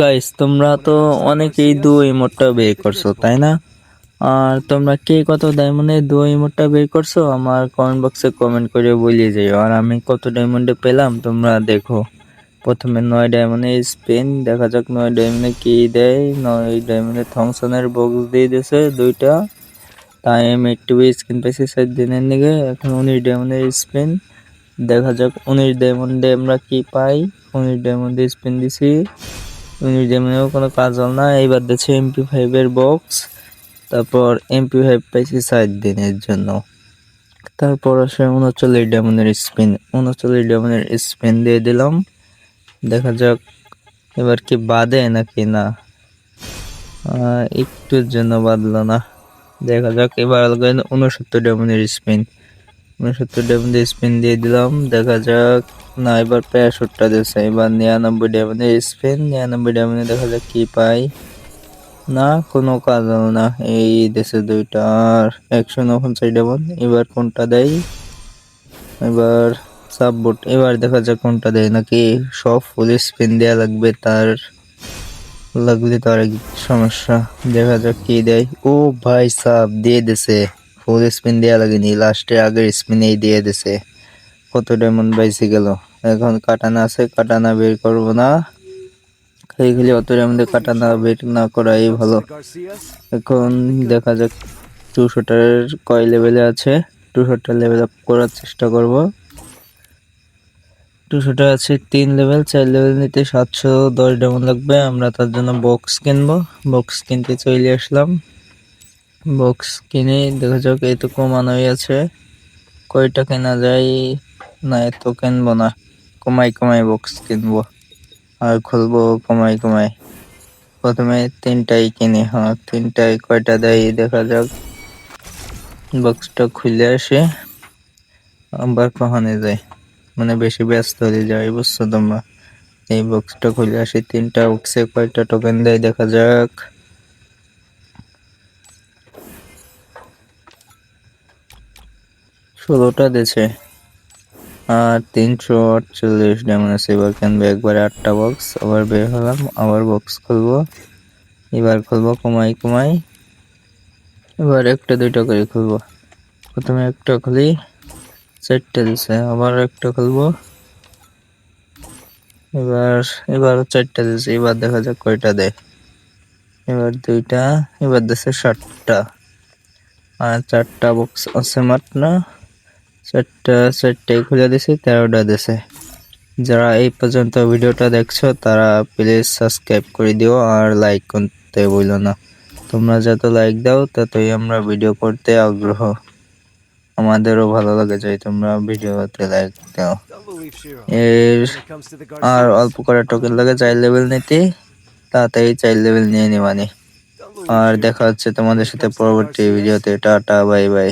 Guys তোমরা তো অনেকেই দু ইমোটটা বের করছ, তাই না? আর তোমরা কে কত ডায়মন্ডে দু ইমোটটা বের করছ, আমার কমেন্ট বক্সে কমেন্ট করে বলিয়ে যাও আর আমি কত ডায়মন্ডে পেলাম, তোমরা দেখো। প্রথমে নয় ডায়মন্ডে স্পেন দেখা যাক নয় ডায়মন্ডে কি দেয়। নয় ডায়মন্ডে থমসনের বক্স দিয়ে দিয়েছে দুইটা। তাই আমি একটু স্ক্রিন পেয়েছি সাত দিনের দিকে এখন উনিশ ডায়মন্ডের স্পিন দেখা যাক, উনিশ ডায়মন্ডে আমরা কি পাই? উনিশ ডায়মন্ডে স্পিন দিছি। উনিশ ডায়মন্ডেও কোনো কাজ হল না। এইবার দিচ্ছে এমপি ফাইভের বক্স তারপর এমপি ফাইভ পাইছি সাত দিনের জন্য। তারপর আসে উনচল্লিশ ডায়মন্ডের স্পিন উনচল্লিশ ডায়মন্ডের স্পিন দিয়ে দিলাম। দেখা যাক, এবার কি বাদে নাকি না। একটুর জন্য বাদলো না। দেখা যাক, এবার উনসত্তর ডায়মন্ডের স্পিন উনসত্তর ডায়মন্ডের স্পিন দিয়ে দিলাম। দেখা যাক। না, এবার প্যারাশুটটা দিয়েছে। এবার নিরানব্বই ডায়মন্ডের স্পিন নিরানব্বই ডায়মন্ডে দেখা যাক কি পাই। না, কোনো কাজ হলো না। এই দেশে দুইটা। আর একশো উনপঞ্চাশ ডায়মন্ড এবার কোনটা দেয় এবার সাববোট এবার দেখা যাক কোনটা দেয় নাকি সব ফুল স্পিন দেওয়া লাগবে তার লাগলে তো আর সমস্যা। দেখা যাক কি দেয়। ও ভাই সাব দিয়ে দিছে ফুল স্পিন দেওয়া লাগেনি। লাস্টে আগের স্পিনেই দিয়ে দিছে। কত ডায়মন্ড বাইসে গেল। এখন কাটানা আছে, কাটানা বের করব না। খালি খালি অত ডায়মন্ডে কাটানা বের না করাই ভালো। এখন দেখা যাক টু শটার কয় লেভেলে আছে। টু শটার লেভেল আপ করার চেষ্টা করব। টু শটার আছে তিন লেভেল চার লেভেল নিতে সাতশো দশ ডায়মন্ড লাগবে। আমরা তার জন্য বক্স কিনবো। বক্স কিনতে চলে আসলাম। বক্স কিনে দেখা যাক এই তো কমানোই আছে। কয়টা কেনা যায় না এত কিনবো না। কমাই কমাই বক্স কিনবো। আর খুলবো কমাই কমাই। প্রথমে তিনটাই কিনি হ্যাঁ তিনটাই কয়টা দেয় দেখা যাক বক্সটা খুলে আসে আবার কখনে যায়। মানে বেশি ব্যস্ত হয়ে যায় বুঝছ তোমরা এই বক্সটা খুলে আসে তিনটা বক্সে কয়টা টোকেন দেয় দেখা যাক ষোলোটা দিয়েছে। আর তিনশো আটচল্লিশ ডায়মন্ড আছে। এবার কিনবো একবারে আটটা বক্স আবার বের হলাম, আবার বক্স খুলবো। এবার খুলবো কমাই কমাই। এবার একটা দুইটা করে খুলবো। প্রথমে একটা খুলি, চারটে দিছে, আবার একটা খুলবো। এবার এবার চারটা দিছে, এবার দেখা যাক কয়টা দেয়। এবার দুইটা, এবার দিছে ষাটটা আর চারটা বক্স আছে মাত্র। চারটা চারটাই খুলে দিছে, তেরোটা দিছে। যারা এই পর্যন্ত ভিডিওটা দেখছ, তারা প্লিজ সাবস্ক্রাইব করে দিও আর লাইক করতে বলো না। তোমরা যত লাইক দাও, ততই আমরা ভিডিও করতে আগ্রহ। আমাদেরও ভালো লাগে যাই তোমরা ভিডিওতে লাইক দাও। এর আর অল্প করে টোকেন লাগে চাইল্ড লেভেল নিতে তাড়াতাড়ি চাইল্ড লেভেল নিয়ে নিবানি। আর দেখা হচ্ছে তোমাদের সাথে পরবর্তী ভিডিওতে টাটা বাই বাই